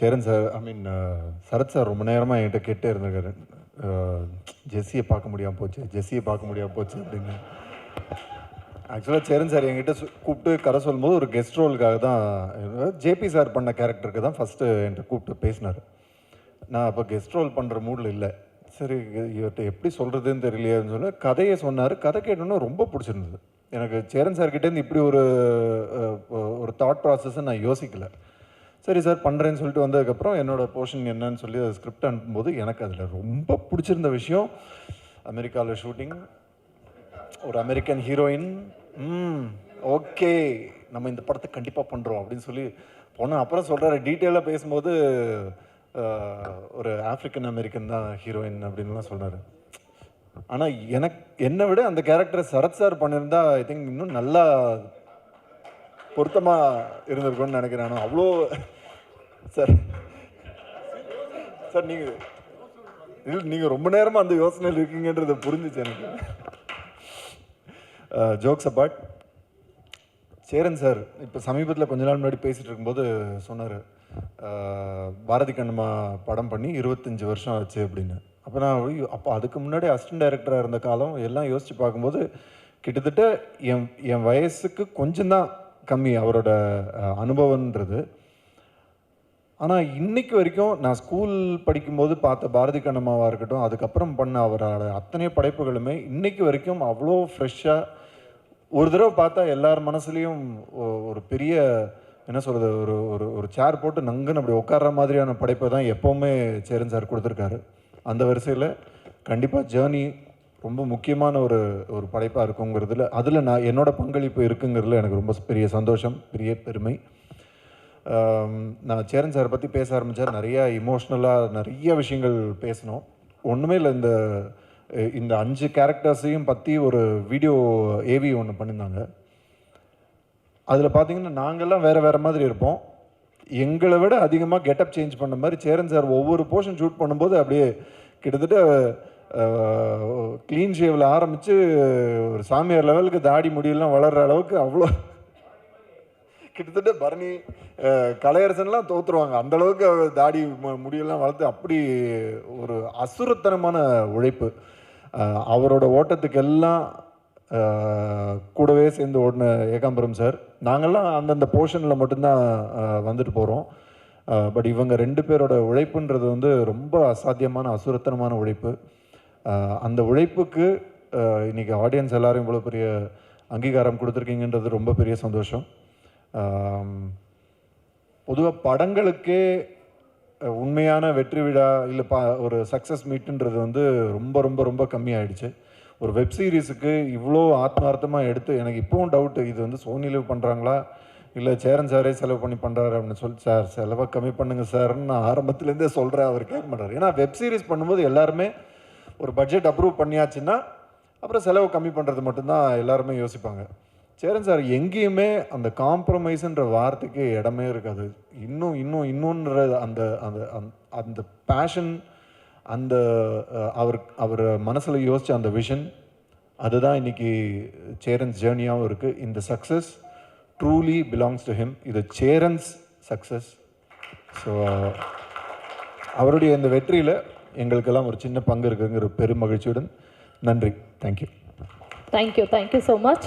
Cheran sir I mean Sarath sir ரொம்ப நேரமாக என்கிட்ட கேட்டே இருந்திருக்காரு. Uh, ஜெஸ்ஸியை பார்க்க முடியாமல் போச்சு ஜெஸ்ஸியை பார்க்க முடியாமல் போச்சு அப்படின்னு. ஆக்சுவலாக சேரன் சார் என்கிட்ட கூப்பிட்டு கதை சொல்லும்போது ஒரு கெஸ்ட் ரோலுக்காக தான் ஜேபி சார் பண்ண கேரக்டருக்கு தான் ஃபஸ்ட்டு என்கிட்ட கூப்பிட்டு பேசினார். நான் அப்போ கெஸ்ட் ரோல் பண்ணுற மூடில் இல்லை. சரி இவர்கிட்ட எப்படி சொல்கிறதுன்னு தெரியலையேன்னு சொல்லி கதையை சொன்னார். கதை கேட்டோன்னே ரொம்ப பிடிச்சிருந்தது. எனக்கு சேரன் சார்கிட்டேருந்து இப்படி ஒரு ஒரு தாட் ப்ராசஸை நான் யோசிக்கலை. சரி சார் பண்ணுறேன்னு சொல்லிட்டு வந்ததுக்கப்புறம் என்னோட போர்ஷன் என்னன்னு சொல்லி அதை ஸ்கிரிப்ட் அனுப்பும்போது எனக்கு அதில் ரொம்ப பிடிச்சிருந்த விஷயம் அமெரிக்காவில் ஷூட்டிங் ஒரு அமெரிக்கன் ஹீரோயின் ம் ஓகே நம்ம இந்த படத்தை கண்டிப்பாக பண்ணுறோம் அப்படின்னு சொல்லி போனால் அப்புறம் சொல்கிறாரு டீட்டெயிலாக பேசும்போது ஒரு ஆஃப்ரிக்கன் அமெரிக்கன் தான் ஹீரோயின் அப்படின்லாம் சொன்னார் ஆனால் எனக்கு என்னை விட அந்த கேரக்டரை சரத் சார் பண்ணியிருந்தா ஐ திங்க் இன்னும் நல்லா பொருத்தமாக இருந்திருக்கும்னு நினைக்கிறேன். ஆனால் அவ்வளோ சார். சார் நீங்கள் இல்லை நீங்கள் ரொம்ப நேரமாக அந்த யோசனையில் இருக்கீங்கன்றதை புரிஞ்சுச்சு எனக்கு. ஜோக்ஸ் அபாட் சேரன் சார் இப்போ சமீபத்தில் கொஞ்ச நாள் முன்னாடி பேசிகிட்டு இருக்கும்போது சொன்னார். பாரதி கண்ணம்மா படம் பண்ணி இருபத்தஞ்சி வருஷம் ஆச்சு அப்படின்னு. அப்போ நான் அப்போ அதுக்கு முன்னாடி அசிஸ்டன்ட் டைரக்டராக இருந்த காலம் எல்லாம் யோசித்து பார்க்கும்போது கிட்டத்தட்ட என் என் வயசுக்கு கொஞ்சம்தான் கம்மி அவரோட அனுபவன்றது அனுபவம்ன்றது. ஆனால் இன்றைக்கு வரைக்கும் நான் ஸ்கூல் படிக்கும்போது பார்த்த பாரதி கண்ணம்மாவாக இருக்கட்டும் அதுக்கப்புறம் பண்ண அவரோட அத்தனை படைப்புகளுமே இன்றைக்கு வரைக்கும் அவ்வளோ ஃப்ரெஷ்ஷாக ஒரு தடவை பார்த்தா எல்லார் மனசுலேயும் ஒரு பெரிய என்ன சொல்கிறது ஒரு ஒரு ஒரு சேர் போட்டு நங்குன்னு அப்படி உட்கார்ற மாதிரியான படைப்பை தான் எப்போவுமே சேரன் சார் கொடுத்துருக்காரு. அந்த வரிசையில் கண்டிப்பாக ஜேர்னி ரொம்ப முக்கியமான ஒரு ஒரு படைப்பாக இருக்குங்கிறதுல அதில் நான் என்னோடய பங்களிப்பு இருக்குங்கிறதுல எனக்கு ரொம்ப பெரிய சந்தோஷம் பெரிய பெருமை. நான் சேரன் சார் பற்றி பேச ஆரம்பித்தா நிறையா இமோஷ்னலாக நிறைய விஷயங்கள் பேசணும். ஒன்றுமே இல்லை இந்த இந்த அஞ்சு கேரக்டர்ஸையும் பற்றி ஒரு வீடியோ ஏவி ஒன்று பண்ணியிருந்தாங்க. அதில் பார்த்தீங்கன்னா நாங்கள்லாம் வேறு வேறு மாதிரி இருப்போம். எங்களை விட அதிகமாக கெட்டப் சேஞ்ச் பண்ண மாதிரி சேரன் சார் ஒவ்வொரு போர்ஷன் ஷூட் பண்ணும்போது அப்படியே கிட்டத்தட்ட க்ளீன் ஷேவில் ஆரம்பித்து ஒரு சாமியார் லெவலுக்கு தாடி முடியெல்லாம் வளர்கிற அளவுக்கு அவ்வளோ கிட்டத்தட்ட பரணி கலையரசன்லாம் தோத்துருவாங்க. அந்த அளவுக்கு அவர் தாடி மு- முடியெல்லாம் வளர்த்து அப்படி ஒரு அசுரத்தனமான உழைப்பு. அவரோட ஓட்டத்துக்கெல்லாம் கூடவே சேர்ந்து ஓடின ஏகாம்பரம் சார். நாங்கள்லாம் அந்தந்த போர்ஷனில் மட்டும்தான் வந்துட்டு போகிறோம் பட் இவங்க ரெண்டு பேரோட உழைப்புன்றது வந்து ரொம்ப அசாத்தியமான அசுரத்தனமான உழைப்பு. அந்த உழைப்புக்கு இன்றைக்கி ஆடியன்ஸ் எல்லோரும் இவ்வளோ பெரிய அங்கீகாரம் கொடுத்துருக்கீங்கன்றது ரொம்ப பெரிய சந்தோஷம். பொதுவாக படங்களுக்கே உண்மையான வெற்றி விழா இல்லை பா ஒரு சக்ஸஸ் மீட்டுன்றது வந்து ரொம்ப ரொம்ப ரொம்ப கம்மியாயிடுச்சு. ஒரு வெப் சீரிஸுக்கு இவ்வளோ ஆத்மார்த்தமாக எடுத்து எனக்கு இப்போவும் டவுட்டு இது வந்து சோனியில் பண்ணுறாங்களா இல்லை சேரன் சாரே செலவு பண்ணி பண்ணுறாரு அப்படின்னு சொல்லி சார் செலவை கம்மி பண்ணுங்கள் சார்ன்னு நான் ஆரம்பத்துலேருந்தே சொல்கிறேன் அவர் கேட்க மாட்டார். ஏன்னா வெப் சீரிஸ் பண்ணும்போது எல்லாருமே ஒரு பட்ஜெட் அப்ரூவ் பண்ணியாச்சுன்னா அப்புறம் செலவு கம்மி பண்ணுறது மட்டும்தான் எல்லாருமே யோசிப்பாங்க. சேரன் சார் எங்கேயுமே அந்த காம்ப்ரமைஸ்ன்ற வார்த்தைக்கு இடமே இருக்காது. இன்னும் இன்னும் இன்னொன்ற அந்த அந்த அந்த- அந்த பேஷன் அந்த அவர் அவர் மனசில் யோசித்த அந்த விஷன் அதுதான் இன்னைக்கு சேரன்ஸ் ஜேர்னியாகவும் இருக்குது இந்த success truly belongs to him இது சேரன்ஸ் சக்ஸஸ் ஸோ அவருடைய இந்த வெற்றியில் எங்களுக்கெல்லாம் ஒரு சின்ன பங்கு இருக்குங்கிற பெரும் மகிழ்ச்சியுடன் நன்றி. Thank you thank you thank you so much